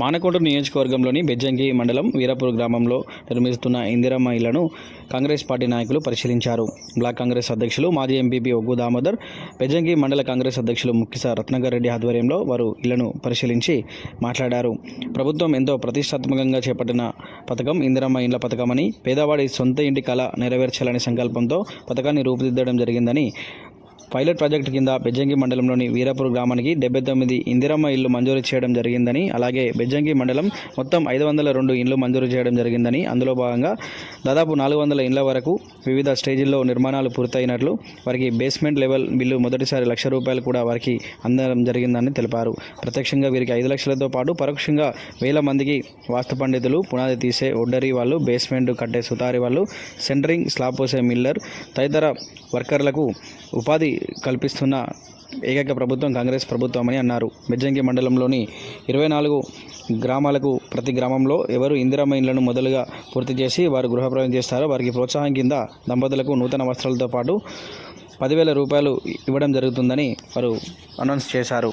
మానకోట నియోజకవర్గంలోని బెజ్జంకి మండలం వీరపూర్ గ్రామంలో నిర్మిస్తున్న ఇందిరమ్మ ఇళ్ళను కాంగ్రెస్ పార్టీ నాయకులు పరిశీలించారు. బ్లాక్ కాంగ్రెస్ అధ్యక్షులు మాజీ ఎంపీపీ ఒగ్గు దామోదర్ బెజ్జంకి మండల కాంగ్రెస్ అధ్యక్షులు ముక్కిస రత్నగర్ రెడ్డి ఆధ్వర్యంలో వారు ఇళ్ళను పరిశీలించి మాట్లాడారు. ప్రభుత్వం ఎంతో ప్రతిష్టాత్మకంగా చేపట్టిన పథకం ఇందిరమ్మ ఇండ్ల పథకమని పేదవాడి సొంత ఇంటి కళ నెరవేర్చాలనే సంకల్పంతో పథకాన్ని రూపుదిద్దడం జరిగిందని పైలట్ ప్రాజెక్టు కింద బెజ్జంకి మండలంలోని వీరాపూర్ గ్రామానికి డెబ్బై తొమ్మిది ఇందిరమ్మ ఇల్లు మంజూరు చేయడం జరిగిందని అలాగే బెజ్జంకి మండలం మొత్తం ఐదు వందల రెండు ఇండ్లు మంజూరు చేయడం జరిగిందని అందులో భాగంగా దాదాపు నాలుగు వందల ఇండ్ల వరకు వివిధ స్టేజీల్లో నిర్మాణాలు పూర్తయినట్లు వారికి బేస్మెంట్ లెవెల్ బిల్లు మొదటిసారి లక్ష రూపాయలు కూడా వారికి అందడం జరిగిందని తెలిపారు. ప్రత్యక్షంగా వీరికి ఐదు లక్షలతో పాటు పరోక్షంగా వేల మందికి వాస్తు పండితులు పునాది తీసే ఒడ్డరి వాళ్ళు బేస్మెంట్ కట్టే సుతారి వాళ్ళు సెంటరింగ్ స్లాబ్ పోసే మిల్లర్ తదితర వర్కర్లకు ఉపాధి కల్పిస్తున్న ఏకైక ప్రభుత్వం కాంగ్రెస్ ప్రభుత్వం అని అన్నారు. బెజ్జంకి మండలంలోని ఇరవై నాలుగు గ్రామాలకు ప్రతి గ్రామంలో ఎవరు ఇందిరమ్మ ఇండ్లను మొదలుగా పూర్తి చేసి వారు గృహప్రవేశం చేస్తారో వారికి ప్రోత్సాహం కింద దంపతులకు నూతన వస్త్రాలతో పాటు పదివేల రూపాయలు ఇవ్వడం జరుగుతుందని వారు అనౌన్స్ చేశారు.